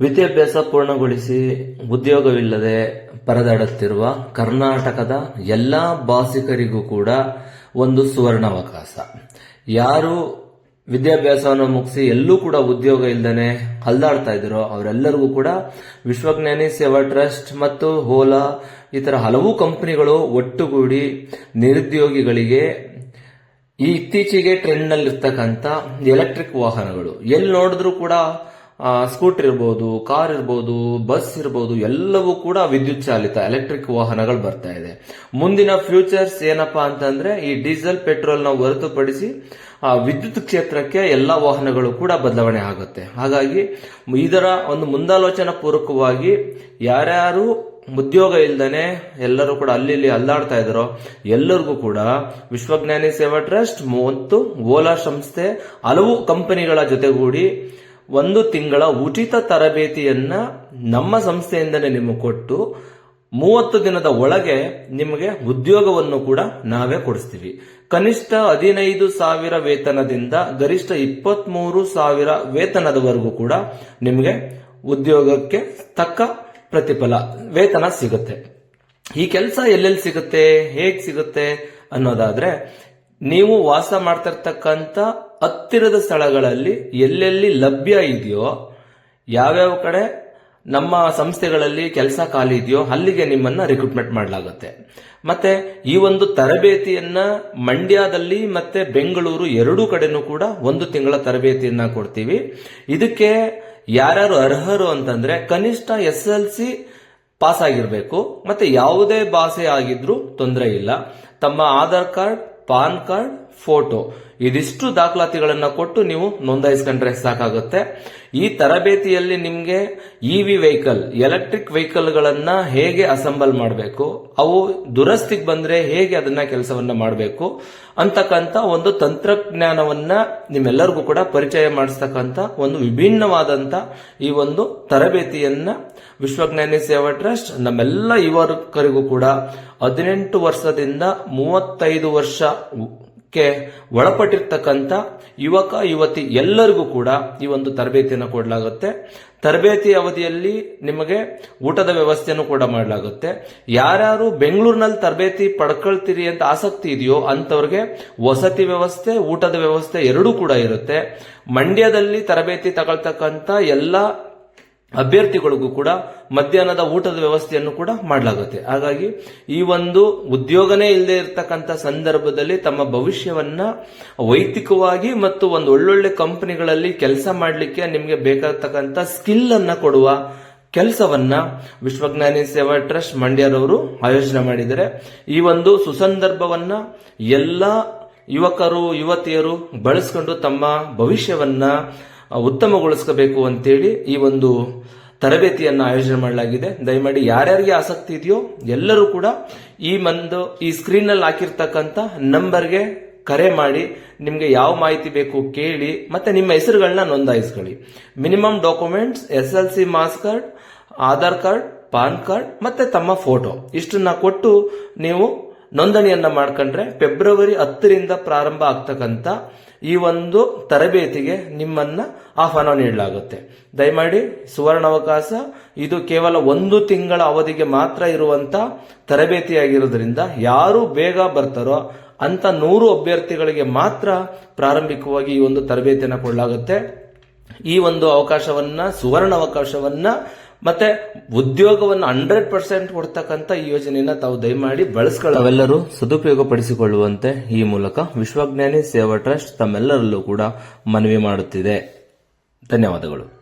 ವಿದ್ಯಾಭ್ಯಾಸ ಪೂರ್ಣಗೊಳಿಸಿ ಉದ್ಯೋಗವಿಲ್ಲದೆ ಪರದಾಡುತ್ತಿರುವ ಕರ್ನಾಟಕದ ಎಲ್ಲ ಭಾಷಿಕರಿಗೂ ಕೂಡ ಒಂದು ಸುವರ್ಣಾವಕಾಶ. ಯಾರು ವಿದ್ಯಾಭ್ಯಾಸವನ್ನು ಮುಗಿಸಿ ಎಲ್ಲೂ ಕೂಡ ಉದ್ಯೋಗ ಇಲ್ಲದೆ ಹಲ್ದಾಡ್ತಾ ಇದ್ರು ಅವರೆಲ್ಲರಿಗೂ ಕೂಡ ವಿಶ್ವಜ್ಞಾನಿ, ಸೇವಾ ಟ್ರಸ್ಟ್ ಮತ್ತು ಓಲಾ ಈ ತರ ಹಲವು ಕಂಪನಿಗಳು ಒಟ್ಟುಗೂಡಿ ನಿರುದ್ಯೋಗಿಗಳಿಗೆ ಈ ಇತ್ತೀಚೆಗೆ ಟ್ರೆಂಡ್ನಲ್ಲಿ ಎಲೆಕ್ಟ್ರಿಕ್ ವಾಹನಗಳು. ಎಲ್ಲಿ ನೋಡಿದ್ರು ಕೂಡ ಸ್ಕೂಟರ್ ಇರ್ಬೋದು, ಕಾರ್ ಇರ್ಬೋದು, ಬಸ್ ಇರ್ಬೋದು, ಎಲ್ಲವೂ ಕೂಡ ವಿದ್ಯುತ್ ಚಾಲಿತ ಎಲೆಕ್ಟ್ರಿಕ್ ವಾಹನಗಳು ಬರ್ತಾ ಇದೆ. ಮುಂದಿನ ಫ್ಯೂಚರ್ಸ್ ಏನಪ್ಪಾ ಅಂತಂದ್ರೆ ಈ ಡೀಸೆಲ್ ಪೆಟ್ರೋಲ್ನ ಹೊರತುಪಡಿಸಿ, ಆ, ವಿದ್ಯುತ್ ಕ್ಷೇತ್ರಕ್ಕೆ ಎಲ್ಲಾ ವಾಹನಗಳು ಕೂಡ ಬದಲಾವಣೆ ಆಗುತ್ತೆ. ಹಾಗಾಗಿ, ಇದರ ಒಂದು ಮುಂದಾಲೋಚನಾ ಪೂರ್ವಕವಾಗಿ ಯಾರ್ಯಾರು ಉದ್ಯೋಗ ಇಲ್ದನೆ ಎಲ್ಲರೂ ಕೂಡ ಅಲ್ಲಿ ಇಲ್ಲಿ ಅಲ್ಲಾಡ್ತಾ ಇದ್ದಾರೋ, ಎಲ್ಲರಿಗೂ ಕೂಡ ವಿಶ್ವಜ್ಞಾನಿ ಸೇವಾ ಟ್ರಸ್ಟ್ ಮತ್ತು ಓಲಾ ಸಂಸ್ಥೆ ಹಲವು ಕಂಪನಿಗಳ ಜೊತೆಗೂಡಿ ಒಂದು ತಿಂಗಳ ಉಚಿತ ತರಬೇತಿಯನ್ನ ನಮ್ಮ ಸಂಸ್ಥೆಯಿಂದಲೇ ನಿಮಗೆ ಕೊಟ್ಟು ಮೂವತ್ತು ದಿನದ ಒಳಗೆ ನಿಮಗೆ ಉದ್ಯೋಗವನ್ನು ಕೂಡ ನಾವೇ ಕೊಡಿಸ್ತೀವಿ. ಕನಿಷ್ಠ ಹದಿನೈದು ಸಾವಿರ ವೇತನದಿಂದ ಗರಿಷ್ಠ ಇಪ್ಪತ್ಮೂರು ಸಾವಿರ ವೇತನದವರೆಗೂ ಕೂಡ ನಿಮಗೆ ಉದ್ಯೋಗಕ್ಕೆ ತಕ್ಕ ಪ್ರತಿಫಲ, ವೇತನ ಸಿಗುತ್ತೆ. ಈ ಕೆಲಸ ಎಲ್ಲೆಲ್ಲಿ ಸಿಗುತ್ತೆ, ಹೇಗೆ ಸಿಗುತ್ತೆ ಅನ್ನೋದಾದ್ರೆ ನೀವು ವಾಸ ಮಾಡ್ತಿರ್ತಕ್ಕಂಥ ಹತ್ತಿರದ ಸ್ಥಳಗಳಲ್ಲಿ ಎಲ್ಲೆಲ್ಲಿ ಲಭ್ಯ ಇದೆಯೋ, ಯಾವ್ಯಾವ ಕಡೆ ನಮ್ಮ ಸಂಸ್ಥೆಗಳಲ್ಲಿ ಕೆಲಸ ಖಾಲಿ ಇದೆಯೋ ಅಲ್ಲಿಗೆ ನಿಮ್ಮನ್ನ ರಿಕ್ರೂಟ್ಮೆಂಟ್ ಮಾಡಲಾಗುತ್ತೆ. ಮತ್ತೆ ಈ ಒಂದು ತರಬೇತಿಯನ್ನ ಮಂಡ್ಯದಲ್ಲಿ ಮತ್ತೆ ಬೆಂಗಳೂರು ಎರಡೂ ಕಡೆನೂ ಕೂಡ ಒಂದು ತಿಂಗಳ ತರಬೇತಿಯನ್ನ ಕೊಡ್ತೀವಿ. ಇದಕ್ಕೆ ಯಾರ್ಯಾರು ಅರ್ಹರು ಅಂತಂದ್ರೆ ಕನಿಷ್ಠ ಎಸ್ ಎಲ್ ಸಿ ಪಾಸ್ ಆಗಿರಬೇಕು. ಮತ್ತೆ ಯಾವುದೇ ಭಾಷೆ ಆಗಿದ್ರೂ ತೊಂದರೆ ಇಲ್ಲ. ತಮ್ಮ Aadhaar card PAN card photo. ಇದಿಷ್ಟು ದಾಖಲಾತಿಗಳನ್ನ ಕೊಟ್ಟು ನೀವು ನೋಂದಾಯಿಸ್ಕೊಂಡ್ರೆ ಸಾಕಾಗುತ್ತೆ. ಈ ತರಬೇತಿಯಲ್ಲಿ ನಿಮ್ಗೆ ವಿ ವೆಹಿಕಲ್ ಎಲೆಕ್ಟ್ರಿಕ್ ವೆಹಿಕಲ್ ಗಳನ್ನ ಹೇಗೆ ಅಸೆಂಬಲ್ ಮಾಡಬೇಕು, ಅವು ದುರಸ್ತಿಗೆ ಬಂದ್ರೆ ಹೇಗೆ ಅದನ್ನ ಕೆಲಸವನ್ನ ಮಾಡಬೇಕು ಅಂತಕ್ಕಂತ ಒಂದು ತಂತ್ರಜ್ಞಾನವನ್ನ ನಿಮ್ಮೆಲ್ಲರಿಗೂ ಕೂಡ ಪರಿಚಯ ಮಾಡಿಸ್ತಕ್ಕಂತ ಒಂದು ವಿಭಿನ್ನವಾದಂತ ಈ ಒಂದು ತರಬೇತಿಯನ್ನ ವಿಶ್ವಜ್ಞಾನಿ ಸೇವಾ ಟ್ರಸ್ಟ್ ನಮ್ಮೆಲ್ಲ ಯುವಕರಿಗೂ ಕೂಡ ಹದಿನೆಂಟು ವರ್ಷದಿಂದ ಮೂವತ್ತೈದು ವರ್ಷ ಕ್ಕೆ ಒಳಪಟ್ಟಿರ್ತಕ್ಕಂಥ ಯುವಕ, ಯುವತಿ ಎಲ್ಲರಿಗೂ ಕೂಡ ಈ ಒಂದು ತರಬೇತಿಯನ್ನು ಕೊಡಲಾಗುತ್ತೆ. ತರಬೇತಿ ಅವಧಿಯಲ್ಲಿ ನಿಮಗೆ ಊಟದ ವ್ಯವಸ್ಥೆಯನ್ನು ಕೂಡ ಮಾಡಲಾಗುತ್ತೆ. ಯಾರ್ಯಾರು ಬೆಂಗಳೂರಿನಲ್ಲಿ ತರಬೇತಿ ಪಡ್ಕೊಳ್ತೀರಿ ಅಂತ ಆಸಕ್ತಿ ಇದೆಯೋ ಅಂಥವ್ರಿಗೆ ವಸತಿ ವ್ಯವಸ್ಥೆ, ಊಟದ ವ್ಯವಸ್ಥೆ ಎರಡೂ ಕೂಡ ಇರುತ್ತೆ. ಮಂಡ್ಯದಲ್ಲಿ ತರಬೇತಿ ತಗೊಳ್ತಕ್ಕಂಥ ಎಲ್ಲ ಅಭ್ಯರ್ಥಿಗಳಿಗೂ ಕೂಡ ಮಧ್ಯಾಹ್ನದ ಊಟದ ವ್ಯವಸ್ಥೆಯನ್ನು ಕೂಡ ಮಾಡಲಾಗುತ್ತೆ. ಹಾಗಾಗಿ ಈ ಒಂದು ಉದ್ಯೋಗನೇ ಇಲ್ಲದೆ ಇರತಕ್ಕಂಥ ಸಂದರ್ಭದಲ್ಲಿ ತಮ್ಮ ಭವಿಷ್ಯವನ್ನ ವೈಯಕ್ತಿಕವಾಗಿ ಮತ್ತು ಒಂದು ಒಳ್ಳೊಳ್ಳೆ ಕಂಪನಿಗಳಲ್ಲಿ ಕೆಲಸ ಮಾಡಲಿಕ್ಕೆ ನಿಮಗೆ ಬೇಕಾಗತಕ್ಕಂಥ ಸ್ಕಿಲ್ ಅನ್ನ ಕೊಡುವ ಕೆಲಸವನ್ನ ವಿಶ್ವಜ್ಞಾನಿ ಸೇವಾ ಟ್ರಸ್ಟ್ ಮಂಡ್ಯರವರು ಆಯೋಜನೆ ಮಾಡಿದ್ದಾರೆ. ಈ ಒಂದು ಸುಸಂದರ್ಭವನ್ನ ಎಲ್ಲ ಯುವಕರು, ಯುವತಿಯರು ಬಳಸ್ಕೊಂಡು ತಮ್ಮ ಭವಿಷ್ಯವನ್ನ ಉತ್ತಮಗೊಳಿಸಬೇಕು ಅಂತೇಳಿ ಈ ಒಂದು ತರಬೇತಿಯನ್ನು ಆಯೋಜನೆ ಮಾಡಲಾಗಿದೆ. ದಯಮಾಡಿ ಯಾರ್ಯಾರಿಗೆ ಆಸಕ್ತಿ ಇದೆಯೋ ಎಲ್ಲರೂ ಕೂಡ ಈ ಮಂದು, ಈ ಸ್ಕ್ರೀನ್ನಲ್ಲಿ ಹಾಕಿರ್ತಕ್ಕಂಥ ನಂಬರ್ಗೆ ಕರೆ ಮಾಡಿ, ನಿಮಗೆ ಯಾವ ಮಾಹಿತಿ ಬೇಕು ಕೇಳಿ, ಮತ್ತೆ ನಿಮ್ಮ ಹೆಸರುಗಳನ್ನ ನೋಂದಾಯಿಸ್ಕೊಳ್ಳಿ. Minimum documents S L C marks card, Aadhaar card, PAN card, ಮತ್ತೆ ತಮ್ಮ ಫೋಟೋ. ಇಷ್ಟನ್ನ ಕೊಟ್ಟು ನೀವು ನೋಂದಣಿಯನ್ನ ಮಾಡ್ಕೊಂಡ್ರೆ ಫೆಬ್ರವರಿ ಹತ್ತರಿಂದ ಪ್ರಾರಂಭ ಆಗ್ತಕ್ಕಂಥ ಈ ಒಂದು ತರಬೇತಿಗೆ ನಿಮ್ಮನ್ನ ಆಹ್ವಾನ ನೀಡಲಾಗುತ್ತೆ. ದಯಮಾಡಿ ಸುವರ್ಣಾವಕಾಶ, ಇದು ಕೇವಲ ಒಂದು ತಿಂಗಳ ಅವಧಿಗೆ ಮಾತ್ರ ಇರುವಂತ ತರಬೇತಿಯಾಗಿರೋದ್ರಿಂದ ಯಾರು ಬೇಗ ಬರ್ತಾರೋ ಅಂತ ನೂರು ಅಭ್ಯರ್ಥಿಗಳಿಗೆ ಮಾತ್ರ ಪ್ರಾರಂಭಿಕವಾಗಿ ಈ ಒಂದು ತರಬೇತಿಯನ್ನು ಕೊಡಲಾಗುತ್ತೆ. ಈ ಒಂದು ಅವಕಾಶವನ್ನ ಸುವರ್ಣ ಅವಕಾಶವನ್ನ ಮತ್ತೆ ಉದ್ಯೋಗವನ್ನು ಹಂಡ್ರೆಡ್ ಪರ್ಸೆಂಟ್ ಕೊಡ್ತಕ್ಕಂಥ ಈ ಯೋಜನೆಯನ್ನ ತಾವು ದಯಮಾಡಿ ಬಳಸ್ಕೊಳ್ಳ ಅವೆಲ್ಲರೂ ಸದುಪಯೋಗ ಪಡಿಸಿಕೊಳ್ಳುವಂತೆ ಈ ಮೂಲಕ ವಿಶ್ವಜ್ಞಾನಿ ಸೇವಾ ಟ್ರಸ್ಟ್ ತಮ್ಮೆಲ್ಲರಲ್ಲೂ ಕೂಡ ಮನವಿ ಮಾಡುತ್ತಿದೆ. ಧನ್ಯವಾದಗಳು.